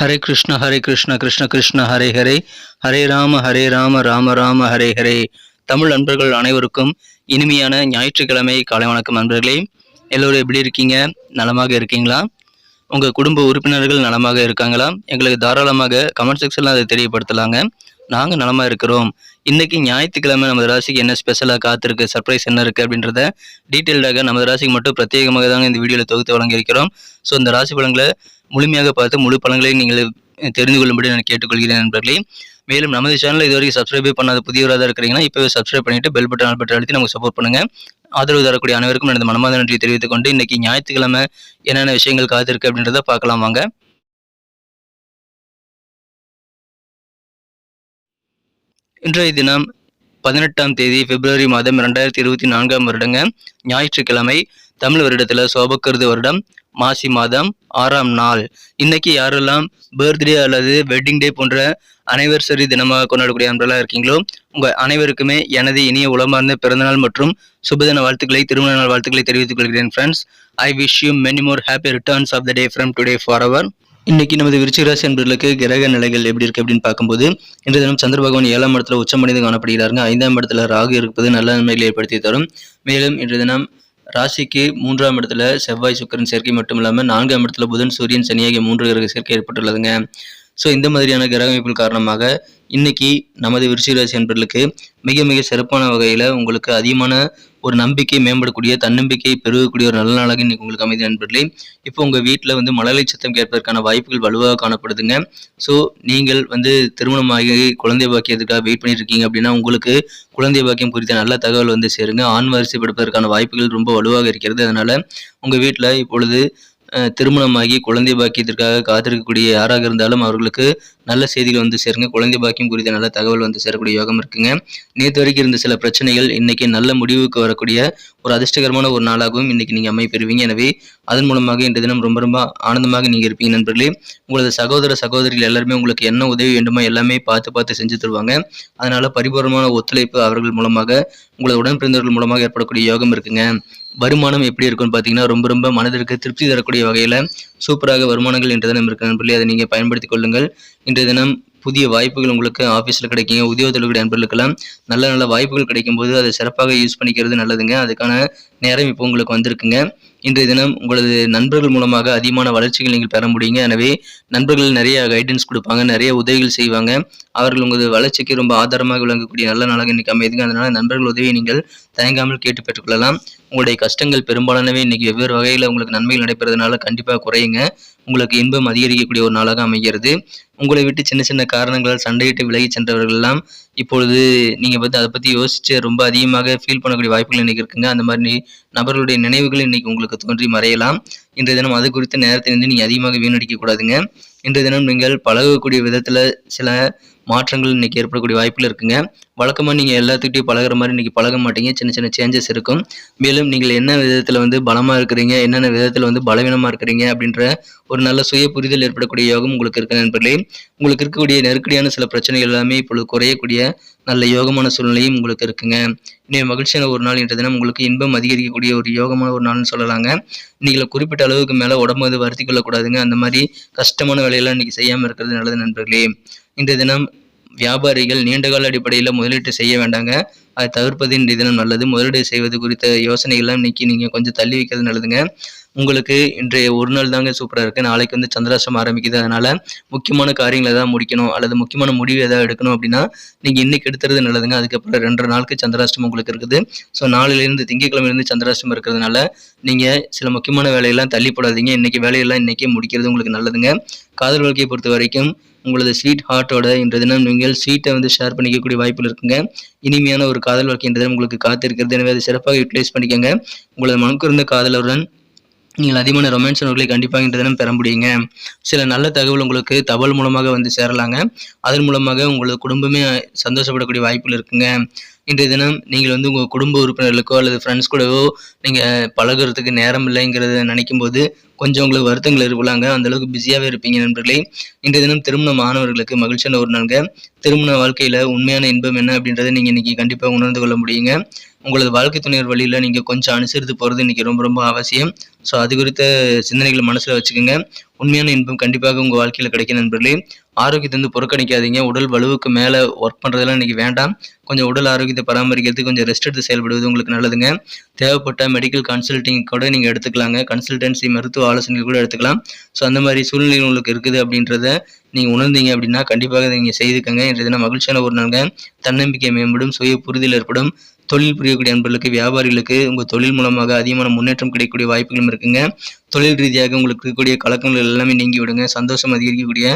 ஹரே கிருஷ்ண ஹரே கிருஷ்ண கிருஷ்ண கிருஷ்ண ஹரே ஹரே. ஹரே ராம ஹரே ராம ராம ராம ஹரே ஹரே. தமிழ் நண்பர்கள் அனைவருக்கும் இனிமையான ஞாயிற்றுக்கிழமை காலை வணக்கம் நண்பர்களே எல்லோரும் எப்படி இருக்கீங்க? நலமாக இருக்கீங்களா? உங்கள் குடும்ப உறுப்பினர்கள் நலமாக இருக்காங்களா? எங்களுக்கு தாராளமாக கமெண்ட் செக்ஷனில் அதை தெரியப்படுத்தலாங்க. நாங்கள் நலமாக இருக்கிறோம். இன்றைக்கி ஞாயிற்றுக்கிழமை நமது ராசிக்கு என்ன ஸ்பெஷலாக காத்திருக்கு? சர்ப்ரைஸ் என்ன இருக்குது அப்படின்றத டீட்டெயில்டாக நமது ராசிக்கு மட்டும் பிரத்யேகமாக தாங்க இந்த வீடியோவில் தொகுத்து வழங்கியிருக்கிறோம். ஸோ இந்த ராசி பலன்களை முழுமையாக பார்த்து முழு பலன்களையும் நீங்கள் தெரிந்து கொள்ளும்படி நான் கேட்டுக்கொள்கிறேன் நண்பர்களே. மேலும் நமது சேனலை இதுவரைக்கும் சப்ஸ்கிரைபே பண்ணாத புதியவராக தான் இருக்கிறீங்கன்னா இப்போவே சப்ஸ்கிரைப் பண்ணிட்டு பெல் பட்டன் ஆல் பட்டன் அழுத்தி நமக்கு சப்போர்ட் பண்ணுங்க. ஆதரவு தரக்கூடிய அனைவருக்கும் எனது மனமார்ந்த நன்றி தெரிவித்துக் கொண்டு இன்னைக்கு ஞாயிற்றுக்கிழமை என்னென்ன விஷயங்கள் காத்திருக்கு அப்படின்றத பார்க்கலாம் வாங்க. இன்றைய தினம் பதினெட்டாம் தேதி பிப்ரவரி மாதம் இரண்டாயிரத்தி இருபத்தி நான்காம் வருடங்க. ஞாயிற்றுக்கிழமை தமிழ் வருடத்தில் சோபக்கருது வருடம். மாசி மாதம் ஆறாம் நாள். இன்னைக்கு யாரெல்லாம் பர்த்டே அல்லது வெட்டிங் டே போன்ற அனைவர்சரி தினமாக கொண்டாடக்கூடிய அன்பெல்லாம் இருக்கீங்களோ உங்கள் அனைவருக்குமே எனது இனிய உளமார்ந்த பிறந்தநாள் மற்றும் சுபதின வாழ்த்துக்களை திருமண நாள் வாழ்த்துக்களை தெரிவித்துக் கொள்கிறேன் friends I wish you many more happy returns of the day from today for our இன்னைக்கு நமது விருச்சிகராசி என்பவர்களுக்கு கிரக நிலைகள் எப்படி இருக்கு அப்படின்னு பார்க்கும்போது இன்றைய தினம் சந்திர பகவான் ஏழாம் இடத்துல உச்சமடைந்து காணப்படுகிறாருங்க. ஐந்தாம் இடத்துல ராகு இருப்பது நல்ல நன்மைகளை ஏற்படுத்தி தரும். மேலும் இன்றைய தினம் ராசிக்கு மூன்றாம் இடத்துல செவ்வாய் சுக்கரன் சேர்க்கை மட்டும் இல்லாமல் நான்காம் இடத்துல புதன் சூரியன் சனி ஆகிய மூன்று கிரக சேர்க்கை ஏற்பட்டுள்ளதுங்க. ஸோ இந்த மாதிரியான கிரக அமைப்புகள் காரணமாக இன்னைக்கு நமது விருச்சிகராசி என்பர்களுக்கு மிக மிக சிறப்பான வகையில் உங்களுக்கு அதிகமான ஒரு நம்பிக்கை மேம்படக்கூடிய தன்னம்பிக்கை பெருகக்கூடிய ஒரு நல்ல நாளாக இன்னைக்கு உங்களுக்கு அமைதி நண்பர்களே. இப்போ உங்கள் வீட்டில் வந்து மழலை சத்தம் கேட்பதற்கான வாய்ப்புகள் வலுவாக காணப்படுதுங்க. ஸோ நீங்கள் வந்து திருமணமாகி குழந்தை பாக்கியத்துக்காக வெயிட் பண்ணிட்டு இருக்கீங்க அப்படின்னா உங்களுக்கு குழந்தை பாக்கியம் குறித்த நல்ல தகவல் வந்து சேருங்க. ஆண் வரிசைப்படுப்பதற்கான வாய்ப்புகள் ரொம்ப வலுவாக இருக்கிறது. அதனால் உங்கள் வீட்டில் இப்பொழுது திருமணமாகி குழந்தை பாக்கியத்திற்காக காத்திருக்கக்கூடிய யாராக இருந்தாலும் அவர்களுக்கு நல்ல செய்திகள் வந்து சேருங்க. குழந்தை பாக்கியம் குறித்த நல்ல தகவல் வந்து சேரக்கூடிய யோகம் இருக்குங்க. நேற்று வரைக்கும் இருந்த சில பிரச்சனைகள் இன்னைக்கு நல்ல முடிவுக்கு வரக்கூடிய ஒரு அதிர்ஷ்டகரமான ஒரு நாளாகவும் இன்னைக்கு நீங்க அமைப்பெறுவீங்க எனவே அதன் மூலமாக இன்றைய தினம் ரொம்ப ரொம்ப ஆனந்தமாக நீங்க இருப்பீங்க நண்பர்களே. உங்களது சகோதர சகோதரிகள் எல்லாருமே உங்களுக்கு என்ன உதவி வேண்டுமோ எல்லாமே பார்த்து பார்த்து செஞ்சு தருவாங்க. அதனால பரிபூர்ணமான ஒத்துழைப்பு அவர்கள் மூலமாக உங்களது உடன் பிறந்தவர்கள் மூலமாக ஏற்படக்கூடிய யோகம் இருக்குங்க. வருமானம் எப்படி இருக்கும்னு பார்த்தீங்கன்னா ரொம்ப ரொம்ப மனதிற்கு திருப்தி தரக்கூடிய வகையில் சூப்பராக வருமானங்கள் இன்றைய தினம் இருக்கு நண்பர்களே அதை நீங்கள் பயன்படுத்திக் கொள்ளுங்கள். இன்றைய தினம் புதிய வாய்ப்புகள் உங்களுக்கு ஆஃபீஸில் கிடைக்குங்க உத்தியோகத்தில் நண்பர்களுக்கெல்லாம் நல்ல நல்ல வாய்ப்புகள் கிடைக்கும்போது அதை சிறப்பாக யூஸ் பண்ணிக்கிறது நல்லதுங்க. அதுக்கான நேரம் இப்போ உங்களுக்கு வந்திருக்குங்க. இன்றைய தினம் உங்களது நண்பர்கள் மூலமாக அதிகமான வளர்ச்சிகள் நீங்கள் பெற முடியுங்க. எனவே நண்பர்கள் நிறைய கைடன்ஸ் கொடுப்பாங்க நிறைய உதவிகள் செய்வாங்க. அவர்கள் உங்களது வளர்ச்சிக்கு ரொம்ப ஆதாரமாக விளங்கக்கூடிய நல்ல நாளாக இன்னைக்கு அமையுதுங்க. அதனால நண்பர்கள் உதவியை நீங்கள் தயங்காமல் கேட்டு பெற்றுக்கொள்ளலாம். உங்களுடைய கஷ்டங்கள் பெரும்பாலானவை இன்னைக்கு வெவ்வேறு வகையில் உங்களுக்கு நன்மைகள் நடைபெறதுனால கண்டிப்பாக குறையுங்க. உங்களுக்கு இன்பம் அதிகரிக்கக்கூடிய ஒரு நாளாக அமைகிறது. உங்களை விட்டு சின்ன சின்ன காரணங்களால் சண்டையிட்டு விலகி சென்றவர்கள் எல்லாம் இப்பொழுது நீங்கள் வந்து அதை பற்றி யோசிச்சு ரொம்ப அதிகமாக ஃபீல் பண்ணக்கூடிய வாய்ப்புகள் இன்றைக்கி இருக்குங்க. அந்த மாதிரி நபர்களுடைய நினைவுகள் இன்றைக்கி உங்களுக்கு தோன்றி மறையலாம். இன்றைய தினம் அது குறித்த நேரத்தை வந்து நீங்கள் அதிகமாக வீணடிக்க கூடாதுங்க. இன்றைய தினம் நீங்கள் பழகக்கூடிய விதத்தில் சில மாற்றங்கள் இன்றைக்கி ஏற்படக்கூடிய வாய்ப்புகள் இருக்குங்க. வழக்கமாக நீங்கள் எல்லாத்துக்கிட்டையும் பழகுற மாதிரி இன்றைக்கி பழக மாட்டீங்க. சின்ன சின்ன சேஞ்சஸ் இருக்கும். மேலும் நீங்கள் என்ன விதத்தில் வந்து பலமாக இருக்கிறீங்க என்னென்ன விதத்தில் வந்து பலவீனமாக இருக்கிறீங்க அப்படின்ற ஒரு நல்ல சுய புரிதல் ஏற்படக்கூடிய யோகம் உங்களுக்கு இருக்க நண்பர்களே. உங்களுக்கு இருக்கக்கூடிய நெருக்கடியான சில பிரச்சனைகள் எல்லாமே இப்பொழுது குறையக்கூடிய நல்ல யோகமான சூழ்நிலையும் உங்களுக்கு இருக்குங்க. இன்னும் மகிழ்ச்சியான ஒரு நாள் என்ற தினம் உங்களுக்கு இன்பம் அதிகரிக்கக்கூடிய ஒரு யோகமான ஒரு நாள்னு சொல்லலாங்க. நீங்கள் குறிப்பிட்ட அளவுக்கு மேலே உடம்பு வந்து வருத்தி கொள்ளக்கூடாதுங்க. அந்த மாதிரி கஷ்டமான வேலையெல்லாம் இன்னைக்கு செய்யாமல் இருக்கிறது நல்லது நண்பர்களே. இன்றைய தினம் வியாபாரிகள் நீண்டகால அடிப்படையில் முதலீட்டு செய்ய வேண்டாங்க. அதை தவிர்ப்பது இன்றைய தினம் நல்லது. முதலீடு செய்வது குறித்த யோசனைகள்லாம் இன்னைக்கு நீங்கள் கொஞ்சம் தள்ளி வைக்கிறது நல்லதுங்க. உங்களுக்கு இன்றைய ஒரு நாள் தாங்க சூப்பராக இருக்குது நாளைக்கு வந்து சந்திராஷ்டம் ஆரம்பிக்குது. அதனால் முக்கியமான காரியங்களை ஏதாவது முடிக்கணும் அல்லது முக்கியமான முடிவு எதாவது எடுக்கணும் அப்படின்னா நீங்கள் இன்னைக்கு எடுத்துறது நல்லதுங்க. அதுக்கப்புறம் ரெண்டரை நாளுக்கு சந்திராஷ்டம் உங்களுக்கு இருக்குது. ஸோ நாளிலேருந்து திங்கட்கிழமையிலிருந்து சந்திராஷ்டம் இருக்கிறதுனால நீங்கள் சில முக்கியமான வேலையெல்லாம் தள்ளி போடாதீங்க. இன்றைக்கி வேலையெல்லாம் இன்னைக்கே முடிக்கிறது உங்களுக்கு நல்லதுங்க. காதல் வாழ்க்கையை பொறுத்த வரைக்கும் உங்களது ஸ்வீட் ஹார்ட்டோட இன்றைய தினம் நீங்கள் ஸ்வீட்டை வந்து ஷேர் பண்ணிக்கக்கூடிய வாய்ப்பு இருக்குங்க. இனிமையான ஒரு காதல் வாழ்க்கை இன்றைய தினம் உங்களுக்கு காத்திருக்கிறது. எனவே அதை சிறப்பாக யூட்டிலைஸ் பண்ணிக்கோங்க. உங்களது மனக்குறந்த காதலருடன் நீங்கள் அதிகமான ரொமான்ஸ் நூல்களை கண்டிப்பாக இன்றைய தினம் பெற முடியுங்க. சில நல்ல தகவல் உங்களுக்கு தபால் மூலமாக வந்து சேரலாங்க. அதன் மூலமாக உங்களது குடும்பமே சந்தோஷப்படக்கூடிய வாய்ப்புகள் இருக்குங்க. இன்றைய தினம் நீங்கள் வந்து உங்கள் குடும்ப உறுப்பினர்களுக்கோ அல்லது ஃப்ரெண்ட்ஸ் கூடவோ நீங்கள் பழகுறதுக்கு நேரம் இல்லைங்கிறத நினைக்கும் போது கொஞ்சம் உங்களுக்கு வருத்தங்கள் இருக்கலாங்க அந்த அளவுக்கு பிஸியாகவே இருப்பீங்க நண்பர்களே. இன்றைய தினம் திருமண மாணவர்களுக்கு மகிழ்ச்சியான ஒரு நாளுங்க. திருமண வாழ்க்கையில் உண்மையான இன்பம் என்ன அப்படின்றத நீங்கள் இன்றைக்கி கண்டிப்பாக உணர்ந்து கொள்ள முடியுங்க. உங்களது வாழ்க்கை துணையர் வழியில் நீங்கள் கொஞ்சம் அனுசரித்து போகிறது இன்றைக்கி ரொம்ப ரொம்ப அவசியம். ஸோ அது குறித்த சிந்தனைகளை மனசில் வச்சுக்கோங்க. உண்மையான இன்பம் கண்டிப்பாக உங்கள் வாழ்க்கையில் கிடைக்கும் நண்பர்களே. ஆரோக்கியத்தை வந்து புறக்கணிக்காதீங்க. உடல் வலுவுக்கு மேலே ஒர்க் பண்ணுறதெல்லாம் இன்றைக்கி வேண்டாம். கொஞ்சம் உடல் ஆரோக்கியத்தை பராமரிக்கிறதுக்கு கொஞ்சம் ரெஸ்ட் எடுத்து செயல்படுவது உங்களுக்கு நல்லதுங்க. தேவைப்பட்ட மெடிக்கல் கன்சல்ட்டிங் கூட நீங்கள் எடுத்துக்கலாங்க. கன்சல்டன்சி மருத்துவ ஆலோசனைகள் கூட எடுத்துக்கலாம். ஸோ அந்த மாதிரி சூழ்நிலைகள் உங்களுக்கு இருக்குது அப்படின்றத நீங்கள் உணர்ந்தீங்க அப்படின்னா கண்டிப்பாக நீங்கள் செய்துக்கங்க இன்றைய தினம் மகிழ்ச்சியான ஒரு நாளுங்க. தன்னம்பிக்கை மேம்படும் சுய புரிதல் ஏற்படும். தொழில் புரியக்கூடிய நண்பர்களுக்கு வியாபாரிகளுக்கு உங்கள் தொழில் மூலமாக அதிகமான முன்னேற்றம் கிடைக்கக்கூடிய வாய்ப்புகளும் இருக்குங்க. தொழில் ரீதியாக உங்களுக்கு இருக்கக்கூடிய கலக்கங்கள் எல்லாமே நீங்கி விடுங்க சந்தோஷம் அதிகரிக்கக்கூடிய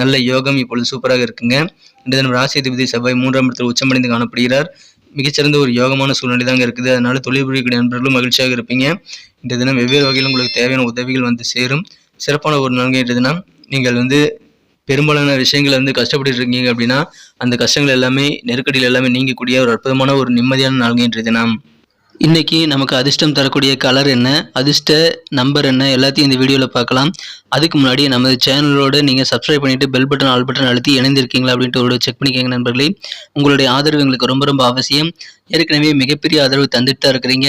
நல்ல யோகம் இப்பொழுது சூப்பராக இருக்குங்க. இந்த தினம் ராசி அதிபதி செவ்வாய் மூன்றாம் இடத்தில் உச்சமடைந்து காணப்படுகிறார். மிகச்சிறந்த ஒரு யோகமான சூழ்நிலை தாங்க இருக்குது. அதனால தொழில் புரியக்கூடிய நண்பர்களும் மகிழ்ச்சியாக இருப்பீங்க. இந்த தினம் வெவ்வேறு வகையில் உங்களுக்கு தேவையான உதவிகள் வந்து சேரும். சிறப்பான ஒரு நாள்ங்க இன்றைய தினம். நீங்கள் வந்து பெரும்பாலான விஷயங்கள் வந்து கஷ்டப்பட்டு இருக்கீங்க அப்படின்னா அந்த கஷ்டங்கள் எல்லாமே நெருக்கடியில் எல்லாமே நீங்கக்கூடிய ஒரு அற்புதமான ஒரு நிம்மதியான நாள்ங்க இன்றைய தினம் இன்னைக்கு நமக்கு அதிர்ஷ்டம் தரக்கூடிய கலர் என்ன அதிர்ஷ்ட நம்பர் என்ன எல்லாத்தையும் இந்த வீடியோவில் பார்க்கலாம். அதுக்கு முன்னாடி நமது சேனலோடு நீங்கள் சப்ஸ்கிரைப் பண்ணிவிட்டு பெல் பட்டன் ஆல் பட்டன் அழுத்தி இணைந்திருக்கீங்களா அப்படின்ட்டு ஒரு செக் பண்ணிக்கோங்க நண்பர்களே. உங்களுடைய ஆதரவு எங்களுக்கு ரொம்ப ரொம்ப அவசியம். ஏற்கனவே மிகப்பெரிய ஆதரவு தந்துட்டு தான் இருக்கிறீங்க.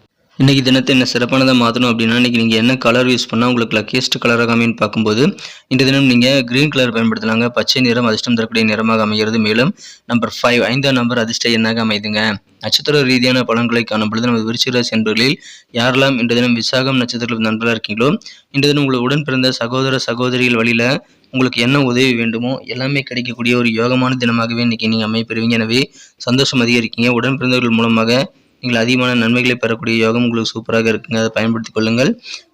இன்றைக்கி தினத்தை என்ன சிறப்பானதாக மாற்றணும் அப்படின்னா இன்றைக்கி நீங்கள் என்ன கலர் யூஸ் பண்ணால் உங்களுக்கு லக்கியஸ்ட் கலராக அமைன்னு பார்க்கும்போது இந்த தினம் நீங்கள் க்ரீன் கலர் பயன்படுத்தலாங்க. பச்சை நிறம் அதிர்ஷ்டம் தரக்கூடிய நிறமாக அமைகிறது. மேலும் நம்பர் ஃபைவ் ஐந்தாம் நம்பர் அதிர்ஷ்ட எண்ணாக அமைதுங்க? நட்சத்திர ரீதியான பலன்களை காணும் பொழுது நமது விருச்சிகராசி என்பர்களில் யாரெல்லாம் இன்று தினம் விசாகம் நட்சத்திரத்தில் நண்பர்களாக இருக்கீங்களோ இன்று தினம் உங்களை உடன் பிறந்த சகோதர சகோதரிகள் வழியில் உங்களுக்கு என்ன உதவி வேண்டுமோ எல்லாமே கிடைக்கக்கூடிய ஒரு யோகமான தினமாகவே இன்றைக்கி நீங்கள் அமைப்பெறுவீங்க எனவே சந்தோஷம் அதிகரிக்கீங்க. உடன் பிறந்தவர்கள் மூலமாக நீங்கள் அதிகமான நன்மைகளை பெறக்கூடிய யோகம் உங்களுக்கு சூப்பராக இருக்குங்க. அதை பயன்படுத்திக் கொள்ளுங்கள்.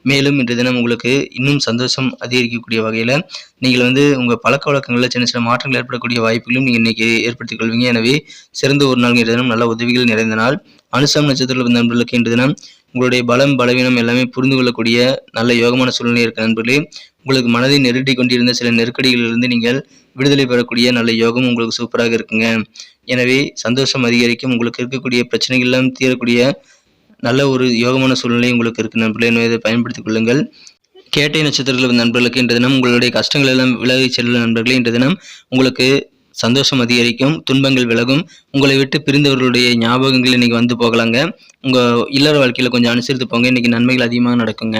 மேலும் இன்றைய தினம் உங்களுக்கு இன்னும் சந்தோஷம் அதிகரிக்கக்கூடிய வகையில் நீங்கள் வந்து உங்கள் பழக்க வழக்கங்களில் சின்ன சின்ன மாற்றங்கள் ஏற்படக்கூடிய வாய்ப்புகளும் நீங்கள் இன்றைக்கி ஏற்படுத்திக் கொள்வீங்க. எனவே சிறந்த ஒரு நாள் இன்றைய தினம். நல்ல உதவிகள் நிறைந்த நாள். அனுசம் நட்சத்திரத்தில் நண்பர்களுக்கு இன்றைய தினம் உங்களுடைய பலம் பலவீனம் எல்லாமே புரிந்து கொள்ளக்கூடிய நல்ல யோகமான சூழ்நிலை இருக்க நண்பர்களே உங்களுக்கு மனதை நெருட்டி கொண்டிருந்த சில நெருக்கடிகளிலிருந்து நீங்கள் விடுதலை பெறக்கூடிய நல்ல யோகம் உங்களுக்கு சூப்பராக இருக்குங்க. எனவே சந்தோஷம் அதிகரிக்கும் உங்களுக்கு இருக்கக்கூடிய பிரச்சனைகள் எல்லாம் தீரக்கூடிய நல்ல ஒரு யோகமான சூழ்நிலை உங்களுக்கு இருக்கு நண்பர்களே. இதை பயன்படுத்திக் கொள்ளுங்கள். கேட்டை நட்சத்திரத்தில் நண்பர்களுக்கு இன்று தினம் உங்களுடைய கஷ்டங்கள் எல்லாம் விலகி செல்லும் நண்பர்களே இன்று தினம் உங்களுக்கு சந்தோஷம் அதிகரிக்கும் துன்பங்கள் விலகும். உங்களை விட்டு பிரிந்தவர்களுடைய ஞாபகங்கள் இன்னைக்கு வந்து போகலாங்க. உங்கள் இல்லற வாழ்க்கையில் கொஞ்சம் அனுசரித்து போங்க. இன்னைக்கு நன்மைகள் அதிகமாக நடக்குங்க.